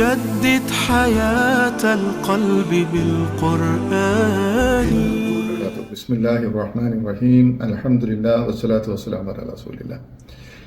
جدد حياة القلب بالقرآن بسم الله الرحمن الرحيم الحمد لله والصلاة والسلام على رسول الله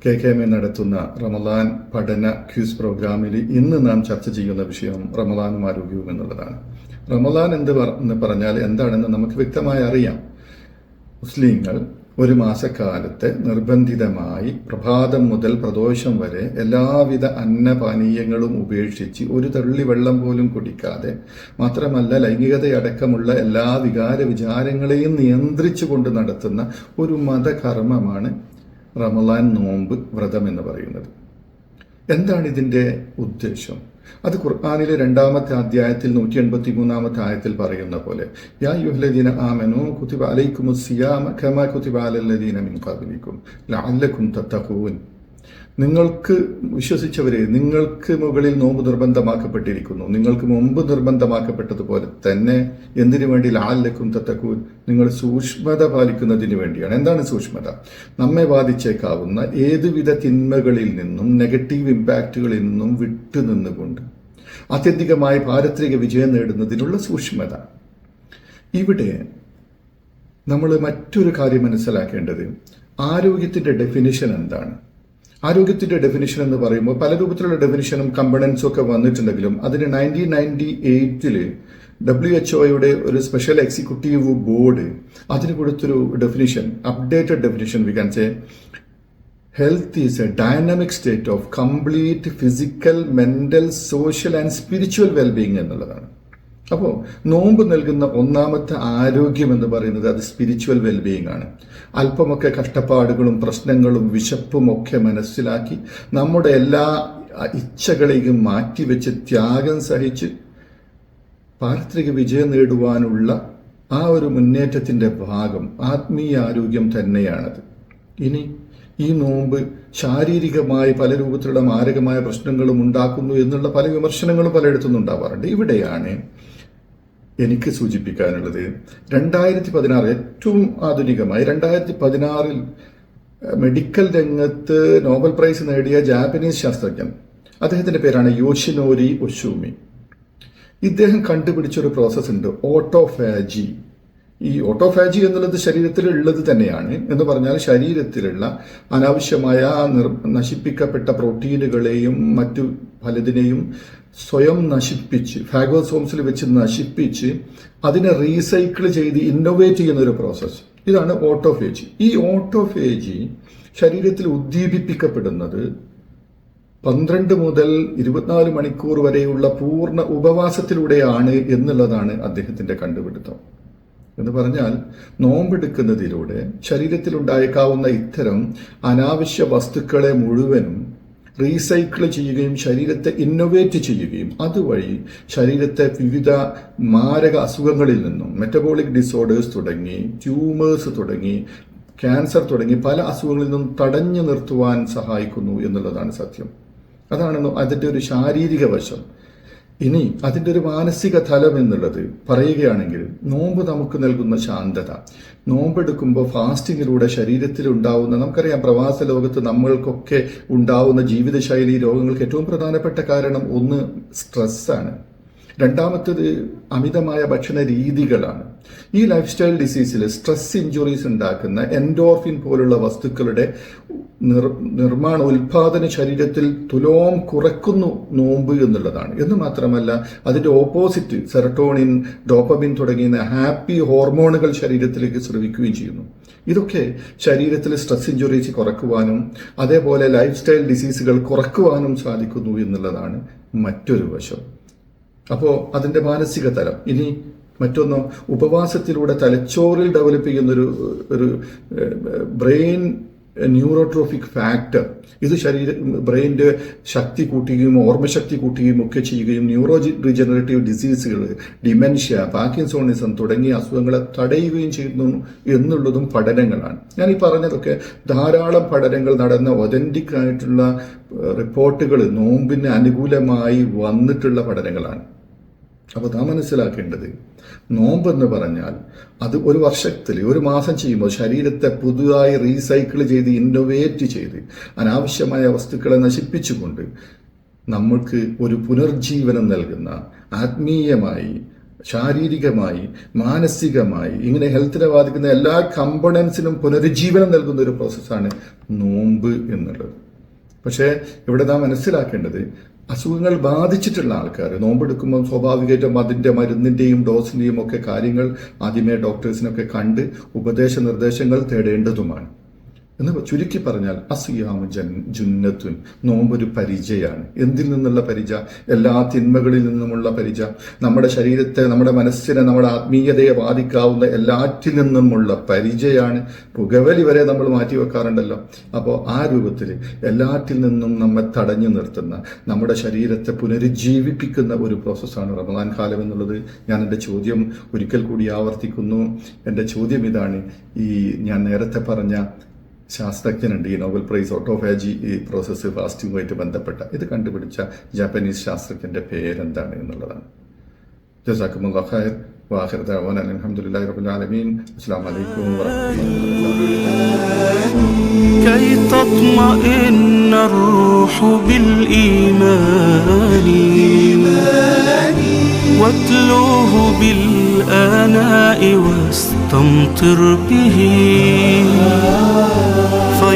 K K M A നടത്തുന്ന റമദാൻ പഠന quiz പ്രോഗ്രാമിൽ ഇന്ന് നാം ചർച്ച ചെയ്യുന്ന വിഷയം റമദാനും ആരോഗ്യവും എന്നുള്ളതാണ് റമദാൻ എന്ത് പറ- എന്ന് പറഞ്ഞാൽ എന്താണെന്ന് നമുക്ക് വ്യക്തമായി അറിയാം മുസ്ലിങ്ങൾ ഒരു മാസക്കാലത്ത് നിർബന്ധിതമായി പ്രഭാതം മുതൽ പ്രദോഷം വരെ എല്ലാവിധ അന്നപാനീയങ്ങളും ഉപേക്ഷിച്ച് ഒരു തള്ളി വെള്ളം പോലും കുടിക്കാതെ മാത്രമല്ല ലൈംഗികതയടക്കമുള്ള എല്ലാ വികാര വിചാരങ്ങളെയും നിയന്ത്രിച്ചുകൊണ്ട് നടത്തുന്ന ഒരു മതകർമ്മമാണ് റമലാൻ നോമ്പ് വ്രതം എന്ന് പറയുന്നത്. എന്താണ് ഇതിന്റെ ഉദ്ദേശം? അത് ഖുർആാനിലെ രണ്ടാമത്തെ അധ്യായത്തിൽ നൂറ്റി എൺപത്തി മൂന്നാമത്തെ ആയത്തിൽ പറയുന്ന പോലെ യാ അലൈക്കും അലല്ലദീന മിൻ നിങ്ങൾക്ക് വിശ്വസിച്ചവരെ നിങ്ങൾക്ക് മുകളിൽ നോമ്പ് നിർബന്ധമാക്കപ്പെട്ടിരിക്കുന്നു. നിങ്ങൾക്ക് മുമ്പ് നിർബന്ധമാക്കപ്പെട്ടതുപോലെ തന്നെ എന്തിനു വേണ്ടി ലാലക്കും തത്തക്കൂൻ നിങ്ങൾ സൂക്ഷ്മത പാലിക്കുന്നതിന് വേണ്ടിയാണ്. എന്താണ് സൂക്ഷ്മത? നമ്മെ ബാധിച്ചേക്കാവുന്ന ഏതുവിധ തിന്മകളിൽ നിന്നും നെഗറ്റീവ് ഇമ്പാക്റ്റുകളിൽ നിന്നും വിട്ടുനിന്നുകൊണ്ട് ആത്യന്തികമായി പാരത്രിക വിജയം നേടുന്നതിനുള്ള സൂക്ഷ്മത. ഇവിടെ നമ്മൾ മറ്റൊരു കാര്യം മനസ്സിലാക്കേണ്ടത് ആരോഗ്യത്തിന്റെ ഡെഫിനിഷൻ എന്താണ്? ആരോഗ്യത്തിന്റെ ഡെഫിനിഷൻ എന്ന് പറയുമ്പോൾ പല രൂപത്തിലുള്ള ഡെഫിനിഷനും കമ്പണൻസും ഒക്കെ വന്നിട്ടുണ്ടെങ്കിലും അതിന് നയന്റീൻ നയന്റി എയ്റ്റിൽ ഡബ്ല്യു എച്ച് ഒയുടെ ഒരു സ്പെഷ്യൽ എക്സിക്യൂട്ടീവ് ബോർഡ് അതിന് കൊടുത്തൊരു definition updated definition we can say health is a dynamic state of complete physical mental social and spiritual wellbeing എന്നുള്ളതാണ്. അപ്പോൾ നോമ്പ് നൽകുന്ന ഒന്നാമത്തെ ആരോഗ്യം എന്ന് പറയുന്നത് അത് സ്പിരിച്വൽ വെൽബീയിങ് ആണ്. അല്പമൊക്കെ കഷ്ടപ്പാടുകളും പ്രശ്നങ്ങളും വിശപ്പും ഒക്കെ മനസ്സിലാക്കി നമ്മുടെ എല്ലാ ഇച്ഛകളെയും മാറ്റിവെച്ച് ത്യാഗം സഹിച്ച് പാരിത്രിക വിജയം നേടുവാനുള്ള ആ ഒരു മുന്നേറ്റത്തിന്റെ ഭാഗം ആത്മീയ ആരോഗ്യം തന്നെയാണത്. ഇനി ഈ നോമ്പ് ശാരീരികമായി പല രൂപത്തിലുള്ള മാരകമായ പ്രശ്നങ്ങളും ഉണ്ടാക്കുന്നു എന്നുള്ള പല വിമർശനങ്ങളും പലയിടത്തുനിന്നും ഉണ്ടാവാറുണ്ട്. ഇവിടെയാണ് എനിക്ക് സൂചിപ്പിക്കാനുള്ളത് രണ്ടായിരത്തി പതിനാറ് ഏറ്റവും ആധുനികമായി രണ്ടായിരത്തി പതിനാറിൽ മെഡിക്കൽ രംഗത്ത് നോബൽ പ്രൈസ് നേടിയ ജാപ്പനീസ് ശാസ്ത്രജ്ഞൻ. അദ്ദേഹത്തിന്റെ പേരാണ് യോഷിനോരി ഒഷൂമി. ഇദ്ദേഹം കണ്ടുപിടിച്ചൊരു ഒരു പ്രോസസ് ഉണ്ട് ഓട്ടോഫാജി. ഈ ഓട്ടോഫാജി എന്നുള്ളത് ശരീരത്തിൽ ഉള്ളത് തന്നെയാണ്. എന്ന് പറഞ്ഞാൽ ശരീരത്തിലുള്ള അനാവശ്യമായ നിർ നശിപ്പിക്കപ്പെട്ട പ്രോട്ടീനുകളെയും മറ്റു പലതിനെയും സ്വയം നശിപ്പിച്ച് ഫാഗോസോംസിൽ വെച്ച് നശിപ്പിച്ച് അതിനെ റീസൈക്കിൾ ചെയ്ത് ഇന്നോവേറ്റ് ചെയ്യുന്ന ഒരു പ്രോസസ്സ് ഇതാണ് ഓട്ടോഫേജി ഈ ഓട്ടോഫേജി ശരീരത്തിൽ ഉദ്ദീപിപ്പിക്കപ്പെടുന്നത് പന്ത്രണ്ട് മുതൽ ഇരുപത്തിനാല് മണിക്കൂർ വരെയുള്ള പൂർണ ഉപവാസത്തിലൂടെയാണ് എന്നുള്ളതാണ് അദ്ദേഹത്തിന്റെ കണ്ടുപിടുത്തം. എന്ന് പറഞ്ഞാൽ നോമ്പെടുക്കുന്നതിലൂടെ ശരീരത്തിൽ ഉണ്ടായേക്കാവുന്ന ഇത്തരം അനാവശ്യ വസ്തുക്കളെ മുഴുവനും റീസൈക്കിൾ ചെയ്യുകയും ശരീരത്തെ ഇന്നൊവേറ്റ് ചെയ്യുകയും അതുവഴി ശരീരത്തെ വിവിധ മാരക അസുഖങ്ങളിൽ നിന്നും മെറ്റബോളിക് ഡിസോർഡേഴ്സ് തുടങ്ങി ട്യൂമേഴ്സ് തുടങ്ങി ക്യാൻസർ തുടങ്ങി പല അസുഖങ്ങളിൽ നിന്നും തടഞ്ഞു നിർത്തുവാൻ സഹായിക്കുന്നു എന്നുള്ളതാണ് സത്യം. അതാണ് അതിന്റെ ഒരു ശാരീരിക വശം. ഇനി അതിന്റെ ഒരു മാനസിക തലം എന്നുള്ളത് പറയുകയാണെങ്കിൽ നോമ്പ് നമുക്ക് നൽകുന്ന ശാന്തത. നോമ്പെടുക്കുമ്പോൾ ഫാസ്റ്റിങ്ങിലൂടെ ശരീരത്തിൽ ഉണ്ടാവുന്ന നമുക്കറിയാം പ്രവാസ ലോകത്ത് നമ്മൾക്കൊക്കെ ഉണ്ടാവുന്ന ജീവിതശൈലി രോഗങ്ങൾക്ക് ഏറ്റവും പ്രധാനപ്പെട്ട കാരണം ഒന്ന് സ്ട്രെസ്സാണ്. രണ്ടാമത്തത് അമിതമായ ഭക്ഷണ രീതികളാണ്. ഈ ലൈഫ് സ്റ്റൈൽ ഡിസീസിൽ സ്ട്രെസ് ഇഞ്ചുറീസ് ഉണ്ടാക്കുന്ന എൻഡോർഫിൻ പോലുള്ള വസ്തുക്കളുടെ നിർ നിർമ്മാണ ഉൽപാദന ശരീരത്തിൽ തുലോം കുറയ്ക്കുന്നു നോമ്പ് എന്നുള്ളതാണ്. എന്ന് മാത്രമല്ല അതിന്റെ ഓപ്പോസിറ്റ് സെറട്ടോണിൻ ഡോപ്പമിൻ തുടങ്ങിയ ഹാപ്പി ഹോർമോണുകൾ ശരീരത്തിലേക്ക് സ്രവിക്കുകയും ചെയ്യുന്നു. ഇതൊക്കെ ശരീരത്തിൽ സ്ട്രെസ് ഇഞ്ചുറീസ് കുറക്കുവാനും അതേപോലെ ലൈഫ് സ്റ്റൈൽ ഡിസീസുകൾ കുറക്കുവാനും സാധിക്കുന്നു എന്നുള്ളതാണ് മറ്റൊരു വശം. അപ്പോൾ അതിന്റെ മാനസിക തലം. ഇനി മറ്റൊന്നോ ഉപവാസത്തിലൂടെ തലച്ചോറിൽ ഡെവലപ്പ് ചെയ്യുന്ന ഒരു ഒരു ബ്രെയിൻ ന്യൂറോട്രോഫിക് ഫാക്ടർ ഇത് ശരീര ബ്രെയിന്റെ ശക്തി കൂട്ടുകയും ഓർമ്മശക്തി കൂട്ടുകയും ഒക്കെ ചെയ്യുകയും ന്യൂറോ റീജനറേറ്റീവ് ഡിസീസുകൾ ഡിമെൻഷ്യ പാക്കിൻസോണിസം തുടങ്ങിയ അസുഖങ്ങളെ തടയുകയും ചെയ്യുന്നു എന്നുള്ളതും പഠനങ്ങളാണ്. ഞാൻ ഈ പറഞ്ഞതൊക്കെ ധാരാളം പഠനങ്ങൾ നടന്ന ഒതന്റിക് ആയിട്ടുള്ള റിപ്പോർട്ടുകൾ നോമ്പിന് അനുകൂലമായി വന്നിട്ടുള്ള പഠനങ്ങളാണ്. അപ്പോൾ നാം മനസ്സിലാക്കേണ്ടത് നോമ്പ് എന്ന് പറഞ്ഞാൽ അത് ഒരു വർഷത്തിൽ ഒരു മാസം ചെയ്യുമ്പോൾ ശരീരത്തെ പുതുതായി റീസൈക്കിൾ ചെയ്ത് ഇന്നോവേറ്റ് ചെയ്ത് അനാവശ്യമായ വസ്തുക്കളെ നശിപ്പിച്ചുകൊണ്ട് നമ്മൾക്ക് ഒരു പുനർജീവനം നൽകുന്ന ആത്മീയമായി ശാരീരികമായി മാനസികമായി ഇങ്ങനെ ഹെൽത്തിനെ ബാധിക്കുന്ന എല്ലാ കമ്പണൻസിനും പുനരുജ്ജീവനം നൽകുന്ന ഒരു പ്രോസസ്സാണ് നോമ്പ് എന്നുള്ളത്. പക്ഷേ ഇവിടെ നാം മനസ്സിലാക്കേണ്ടത് അസുഖങ്ങൾ ബാധിച്ചിട്ടുള്ള ആൾക്കാർ. നോമ്പെടുക്കുമ്പോൾ സ്വാഭാവികമായിട്ടും അതിന്റെ മരുന്നിന്റെയും ഡോസിന്റെയും ഒക്കെ കാര്യങ്ങൾ ആദ്യമേ ഡോക്ടേഴ്സിനൊക്കെ കണ്ട് ഉപദേശ നിർദ്ദേശങ്ങൾ തേടേണ്ടതുമാണ്. എന്ന് ചുരുക്കി പറഞ്ഞാൽ അസിയാമു ജൻ ജുന്നത്തുൻ നോമ്പൊരു പരിചയാണ്. എന്തിൽ നിന്നുള്ള പരിച? എല്ലാ തിന്മകളിൽ നിന്നുമുള്ള പരിച. നമ്മുടെ ശരീരത്തെ നമ്മുടെ മനസ്സിനെ നമ്മുടെ ആത്മീയതയെ ബാധിക്കാവുന്ന എല്ലാറ്റിൽ നിന്നുമുള്ള പരിചയാണ്. പുകവലി വരെ നമ്മൾ മാറ്റി വെക്കാറുണ്ടല്ലോ. അപ്പോൾ ആ രൂപത്തിൽ എല്ലാറ്റിൽ നിന്നും നമ്മെ തടഞ്ഞു നിർത്തുന്ന നമ്മുടെ ശരീരത്തെ പുനരുജ്ജീവിപ്പിക്കുന്ന ഒരു പ്രോസസ്സാണ് റമദാൻ കാലം എന്നുള്ളത്. ഞാൻ എന്റെ ചോദ്യം ഒരിക്കൽ കൂടി ആവർത്തിക്കുന്നു. എന്റെ ചോദ്യം ഇതാണ് ഈ ഞാൻ നേരത്തെ പറഞ്ഞ ശാസ്ത്രജ്ഞനുണ്ട് ഈ നോബൽ പ്രൈസ് ഓട്ടോഫാജി ഈ പ്രോസസ്സ് ഫാസ്റ്റിങ്ങുമായിട്ട് ബന്ധപ്പെട്ട ഇത് കണ്ടുപിടിച്ച ജാപ്പനീസ് ശാസ്ത്രജ്ഞന്റെ പേരെന്താണ് എന്നുള്ളതാണ് ജസാക്കുമുള്ള ഖൈർ വാഹിർ ദഅവാന അൽഹംദുലില്ലാഹി റബ്ബിൽ ആലമീൻ അസ്സലാമു അലൈക്കും വറഹ്മത്തുള്ളാഹി كي تطمئن الروح بالإيمان واتلوه بالآناء واستمطر به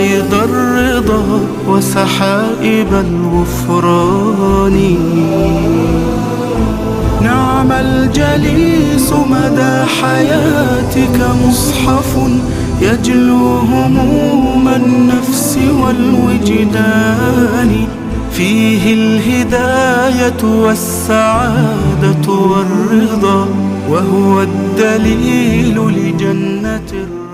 فيض الرضا وسحائب الغفران. نعم الجليس مدى حياتك مصحف يجلو هموم النفس والوجدان. فيه الهداية والسعادة والرضا وهو الدليل لجنة الرحمن